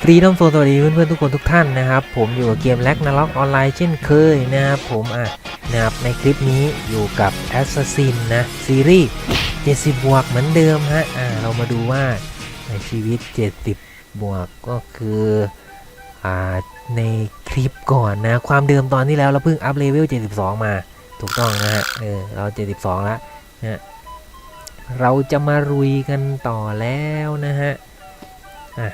ฟรีน้องโซนสวัสดีเพื่อนๆทุกคนทุกท่านนะครับ ผมอยู่กับเกมแล็กนาล็อกออนไลน์เช่นเคยนะครับผมอะนะครับในคลิปนี้อยู่กับ Assassin นะซีรีส์70 บวกเหมือนเดิมฮะอ่าเรามาดูว่าในชีวิต 70 บวกก็คืออ่าในคลิปก่อนนะ ความเดิมตอนที่แล้วเราเพิ่งอัพเลเวล 72 มาถูกต้องนะฮะเออเรา 72 แล้วนะเราจะมารุยกันต่อแล้วนะฮะอะ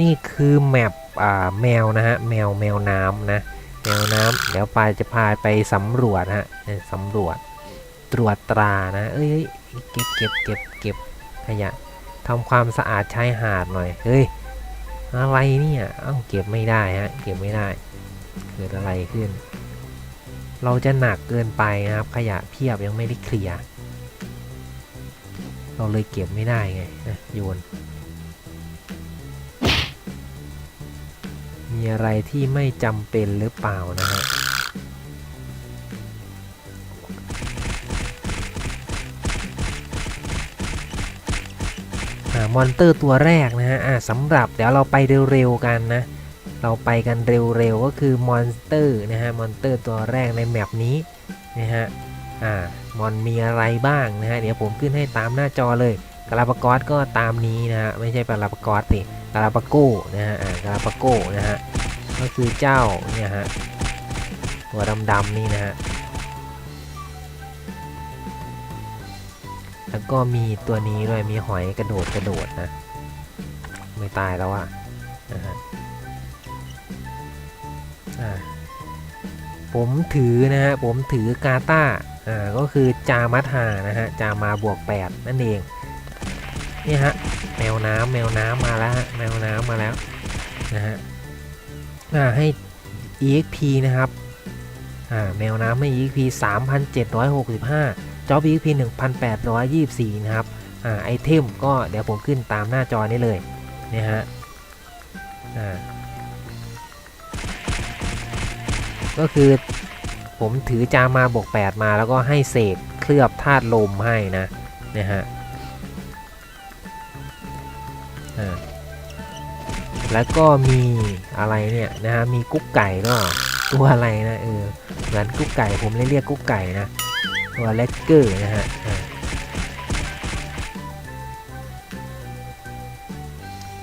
นี่คือแมปอ่าแมวนะฮะแมวแมวน้ำนะแมวน้ำเดี๋ยวปายจะพาไปสำรวจฮะสำรวจตรวจตรานะเอ้ยเอ้ยเก็บเก็บเก็บเก็บขยะทำความสะอาดชายหาดหน่อยเฮ้ยอะไรเนี่ยเอ้าเก็บไม่ได้ฮะเก็บไม่ได้เกิดอะไรขึ้น เราจะหนักเกินไปนะครับ ขยะเพียบยังไม่ได้เคลียร์เราเลยเก็บไม่ได้ไงนะโยน มีอะไรที่ไม่จำเป็นหรือเปล่านะฮะอ่ามอนเตอร์ตัวแรกนะฮะอ่าสำหรับเดี๋ยวเราไปเร็วๆกันนะ เราไปกันเร็วๆก็คือมอนสเตอร์นะฮะมอนเตอร์ตัวแรกในแมปนี้นะฮะอ่ามอนมีอะไรบ้างนะฮะเดี๋ยวผมขึ้นให้ตามหน้าจอเลยกาลาปากอสก็ตามนี้นะฮะไม่ใช่ปาลาปกอสสิ กาลาปาโก้นะฮะอ่ากาลาปาโก้นะฮะก็คือเจ้าเนี่ยฮะตัวดำๆนี่นะฮะแล้วก็มีตัวนี้ด้วยมีหอยกระโดดกระโดดนะไม่ตายแล้วอะนะฮะผมถือนะฮะผมถือกาตาอ่าก็คือจามัทหานะฮะจามาบวก 8 นั่นเองนี่ฮะ มวน้ำแมวน้ำมาแล้วแมวน้ำมาแล้วนะฮะอ่าให้ exp นะครับอ่าแมวน้ำให้ exp 3,765จ็อบ exp 1,824 นะครับอ่าไอเทมก็เดี๋ยวผมขึ้นตามหน้าจอนี้เลยนะฮะอ่าก็คือผมถือจามาบวก 8 มาแล้วก็ให้เศษเคลือบธาตุลมให้นะนะฮะ แล้วก็มีอะไรเนี่ยนะฮะมีกุ๊กไก่ก็ตัวอะไรนะเออเหมือนกุ๊กไก่ผมเลยเรียกกุ๊กไก่นะตัวเลกเกอร์นะฮะ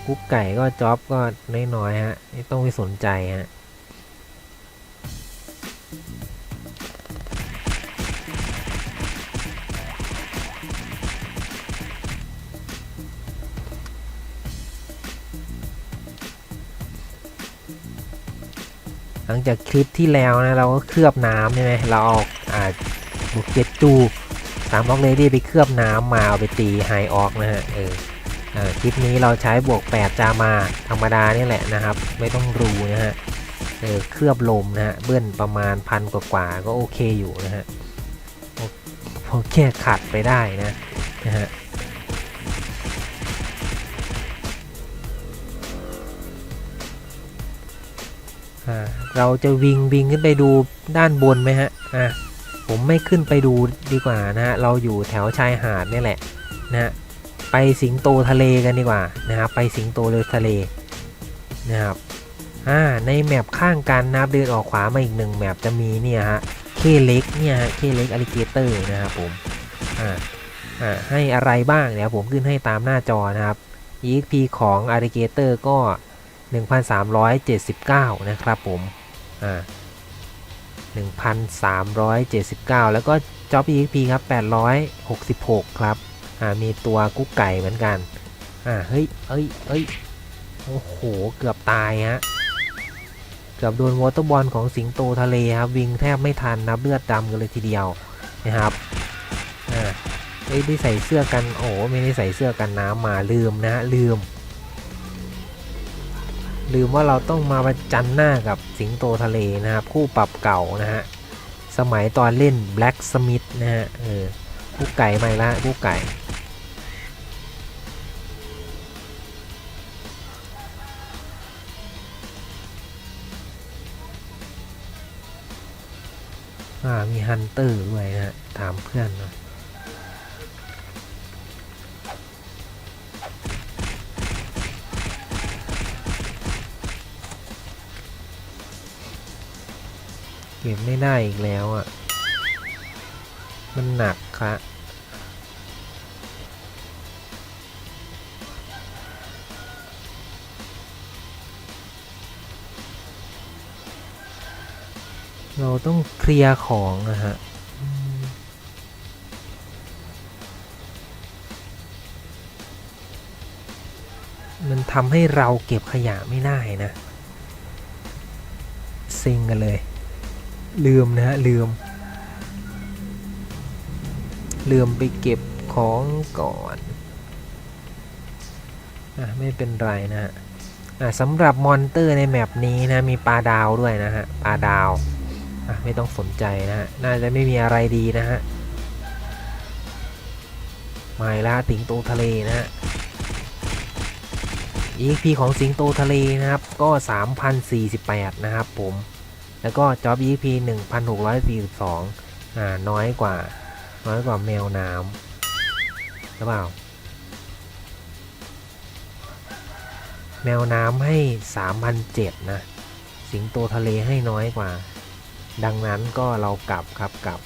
กุ๊กไก่ก็จ็อบก็น้อยๆฮะไม่ต้องไปสนใจฮะ หลังจากคลิปที่แล้วนะเราก็เคลือบน้ำใช่ไหมเราเอาอ่าบุกเก็ตจูสามออกเลดี้ไปเคลือบน้ำมาเอาไปตีไฮออกนะฮะเออคลิปนี้เราใช้บวก 8 จามาธรรมดานี่แหละนะครับ ไม่ต้องรูนะฮะเออเคลือบลมนะฮะเบิ้ลประมาณพันกว่าๆก็โอเคอยู่นะฮะโอพอแค่ขัดไปได้นะนะฮะอ่า เราจะวิ่งวิ่งขึ้นไปดูด้านบนไหมฮะอ่าผมไม่ขึ้นไปดูดีกว่านะฮะเราอยู่แถวชายหาดนี่แหละนะฮะไปสิงโตทะเลกันดีกว่านะครับไปสิงโตเลยทะเลนะครับอ่าในแมปข้างกันนะครับเดินออกขวามาอีกหนึ่งแมปจะมีเนี่ยฮะเคเล็กเนี่ยฮะเคเล็กอลิเกเตอร์นะครับผมอ่าอ่าให้อะไรบ้างเดี๋ยวผมขึ้นให้ตามหน้าจอนะครับ EXP ของ Alligator ก็ 1,379 นะครับผม อ่า1,379 แล้วก็ Job EXP ครับ 866 ครับ อ่า มีตัวกุ๊กไก่เหมือนกัน อ่า เฮ้ย เอ้ย เอ้ย โอ้โห เกือบตายฮะ เกือบโดนวอเตอร์บอลของสิงโตทะเลครับ วิ่งแทบไม่ทันนับเลือดดำกันเลยทีเดียวนะครับ อ่าไม่ได้ใส่เสื้อกัน โอ้ไม่ได้ใส่เสื้อกันน้ำมาลืมนะฮะลืม ลืมว่าเราต้องมาประจันหน้ากับสิงโตทะเลนะครับ คู่ปรับเก่านะฮะ สมัยตอนเล่น Black Smith นะฮะ เออคู่ไก่ไม่ละคู่ไก่ อ่า มีฮันเตอร์ด้วยนะฮะ ถามเพื่อนหนะ ก็บไม่ได้อีกแล้วอะ มันหนักค่ะเราต้องเคลียร์ของนะฮะมมันทำให้เราเก็บขยะไม่ได้นะซิงกันเลย ลืมนะฮะลืม ลืมไปเก็บของก่อนอะไม่เป็นไรนะฮะอะสำหรับมอนเตอร์ในแมปนี้นะมีปลาดาวด้วยนะฮะปลาดาวอะไม่ต้องสนใจนะฮะน่าจะไม่มีอะไรดีนะฮะไม่ละสิงโตทะเลนะฮะ EP ของสิงโตทะเลนะครับก็ 3,048 นะครับผม แล้วก็จ็อบ EP 1,642 อ่า น้อยกว่า น้อยกว่าแมวน้ำหรือเปล่า แมวน้ำให้ 3,007นะ สิงโตทะเลให้น้อยกว่า ดังนั้นก็เรากลับครับกลับ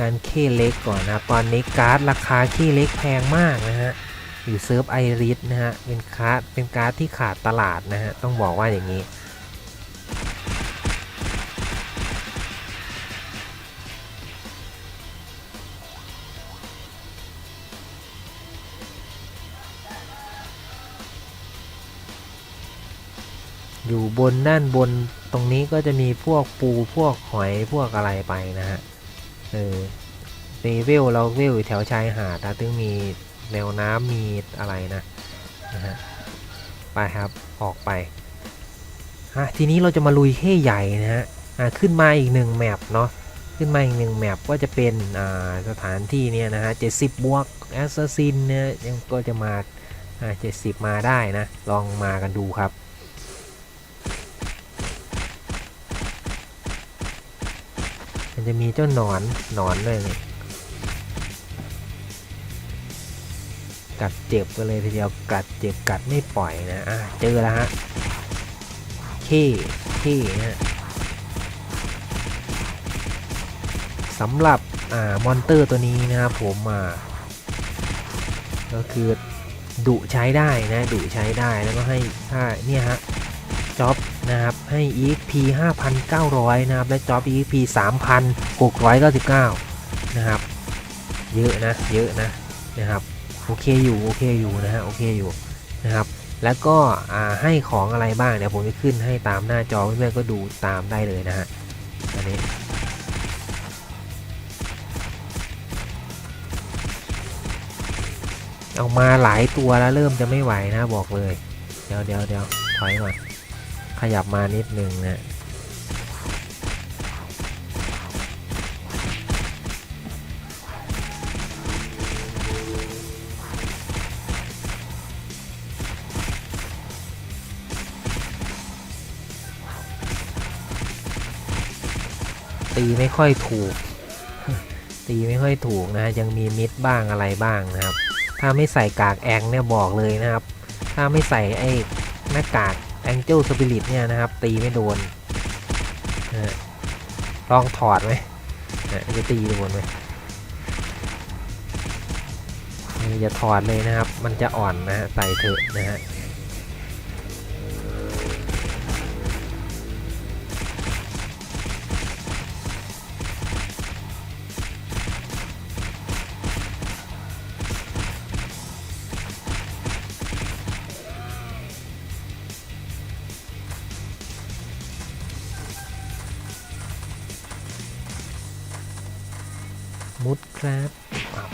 การเคเล็กก่อนนะตอนนี้การ์ดราคาเคเล็กแพงมากนะฮะอยู่เซิร์ฟไอริสนะฮะเป็นการ์ดเป็นการ์ดที่ขาดตลาดนะฮะต้องบอกว่าอย่างนี้อยู่บนด้านบนตรงนี้ก็จะมีพวกปูพวกหอยพวกอะไรไปนะฮะ เออเนเวลเราเวลอยู่แถวชายหาดนะถึงมีแนวน้ำมีอะไรนะนะฮะไปครับออกไปอะทีนี้เราจะมาลุยเค่ใหญ่นะฮะอะขึ้นมาอีกหนึ่งแมปเนาะขึ้นมาอีกหนึ่งแมปก็จะเป็นอ่าสถานที่เนี่ยนะฮะเจ็ดสิบบวกแอสซัสซินเนี่ยยังก็จะมาอ่าเจ็ดสิบมาได้นะ ลองมากันดูครับ มันจะมีเจ้าหนอนหนอนด้วยนี่กัดเจ็บกันเลยทีเดียวกัดเจ็บกัดไม่ปล่อยนะอะเจอแล้วฮะเค้เค้นะฮะสำหรับอ่ามอนเตอร์ตัวนี้นะครับผมอ่าก็คือดุใช้ได้นะดุใช้ได้แล้วก็ให้ถ้าเนี่ยฮะ จ็อบนะครับให้ EXP 5,900 นะครับ และจ็อบ EXP 3,699 นะครับ เยอะนะ เยอะนะนะครับ โอเคอยู่ โอเคอยู่นะฮะ โอเคอยู่นะครับ แล้วก็ให้ของอะไรบ้าง เดี๋ยวผมจะขึ้นให้ตามหน้าจอเพื่อนๆก็ดูตามได้เลยนะฮะ อันนี้เอามาหลายตัวแล้วเริ่มจะไม่ไหวนะบอกเลย เดี๋ยวเดี๋ยวเดี๋ยวถอยก่อน ขยับมานิดนึงนะตีไม่ค่อยถูก ตีไม่ค่อยถูกนะ ยังมีมิดบ้างอะไรบ้างนะครับ ถ้าไม่ใส่กากแองเนี่ยบอกเลยนะครับ ถ้าไม่ใส่ไอ้หน้ากาก แองเจิลสปิริตเนี่ยนะครับ ตีไม่โดนลองถอดไหมจะตีโดนไหมเอย่าถอดเลยนะครับ มันจะอ่อนนะฮะใส่เถอะนะฮะ มุดครับอ้าว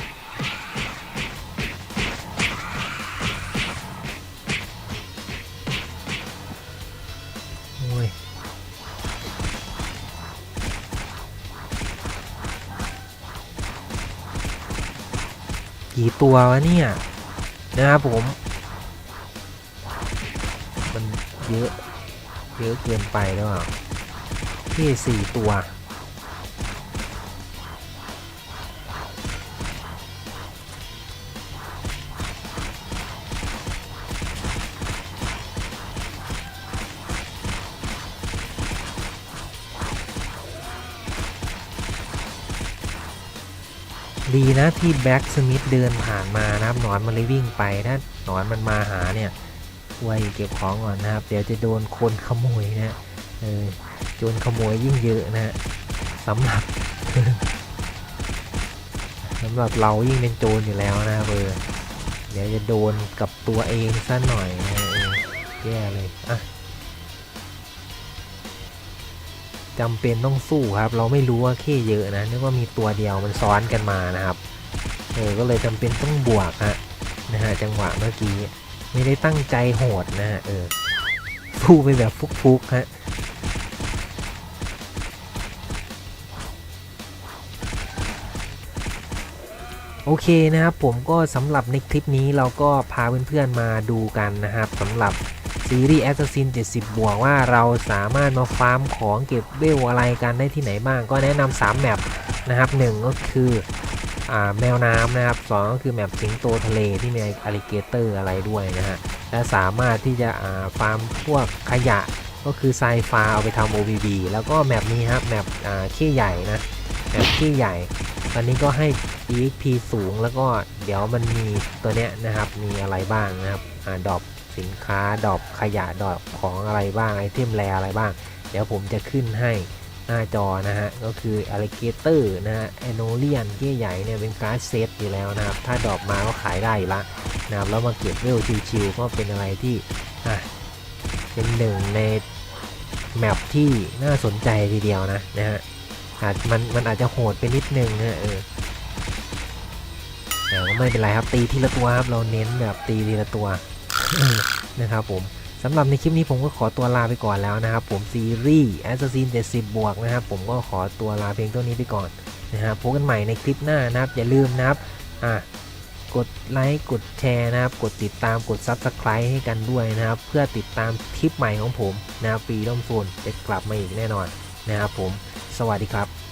โอ้ยกี่ตัววะเนี่ย นะครับผม มันเยอะ เยอะเกินไปหรือเปล่าที่สี่ตัว ดีนะที่แบ็กสมิธเดินผ่านมานะครับหนอนมันเลยวิ่งไปถ้าหนอนมันมาหาเนี่ยไว้เก็บของก่อนนะครับ เดี๋ยวจะโดนคนขโมยนะเออโจรขโมยยิ่งเยอะนะฮะสำหรับสำหรับเรายิ่งเป็นโจรอยู่แล้วนะครับเออเดี๋ยวจะโดนกับตัวเองซะหน่อยนะเออแย่เลยอะ จำเป็นต้องสู้ครับ เราไม่รู้ว่าเข้เยอะนะนึกว่ามีตัวเดียวมันซ้อนกันมานะครับเออก็เลยจำเป็นต้องบวกฮะนะฮะจังหวะเมื่อกี้ไม่ได้ตั้งใจโหดนะฮะเออสู้ไปแบบฟุกๆฮะโอเคนะครับผมก็สำหรับในคลิปนี้เราก็พาเพื่อนๆมาดูกันนะครับสำหรับ ซีรีส์ Assassin 70 บวกว่าเราสามารถมาฟาร์มของเก็บเวลอะไรกันได้ที่ไหนบ้าง ก็แนะนำ3แมปนะครับหนึ่งก็คือแมวน้ำนะครับสองก็คือแมปสิงโตทะเลที่มีอ l ลิเกเตอร์อะไรด้วยนะฮะ และสามารถที่จะาฟาร์มพวกขยะก็คือทรายฟ้าเอาไปทำ OBB แล้วก็แมปนี้ครับแมปขี้ใหญ่นะแมปขี้ใหญ่ตอนนี้ก็ให้ EXP สูงแล้วก็เดี๋ยวมันมีตัวเนี้ยนะครับมีอะไรบ้างนะครับอ่าดอป สินค้าดอปขยะดอปของอะไรบ้างไอเทมแรอะไรบ้าง เดี๋ยวผมจะขึ้นให้หน้าจอนะฮะ ก็คือ alligator นะฮะ a n o l i a n ที่ใหญ่เนี่ยเป็นการ์ดเซตอยู่แล้วนะครับ ถ้าดอปมาก็ขายได้ละนะครับ แล้วมาเก็บเวลชิวๆก็เป็นอะไรที่อะเป็นหนึ่งในแมปที่น่าสนใจทีเดียวนะนะฮะอาจมันมันอาจจะโหดไปนิดนึงนะเออแต่ก็ไม่เป็นไรครับตีทีละตัวครับเราเน้นแบบตีทีละตัว นะครับผมสำหรับในคลิปนี้ผมก็ขอตัวลาไปก่อนแล้วนะครับผมซีรีส์ Assassin 70บวกนะครับผมก็ขอตัวลาเพียงเท่านี้ไปก่อนนะครับพบกันใหม่ในคลิปหน้านะครับ อย่าลืมนะครับอะกดไลค์กดแชร์นะครับ กดติดตามกด Subscribe ให้กันด้วยนะครับ เพื่อติดตามคลิปใหม่ของผมนะครับปีร่มโซนจะกลับมาอีกแน่นอนนะครับผม สวัสดีครับ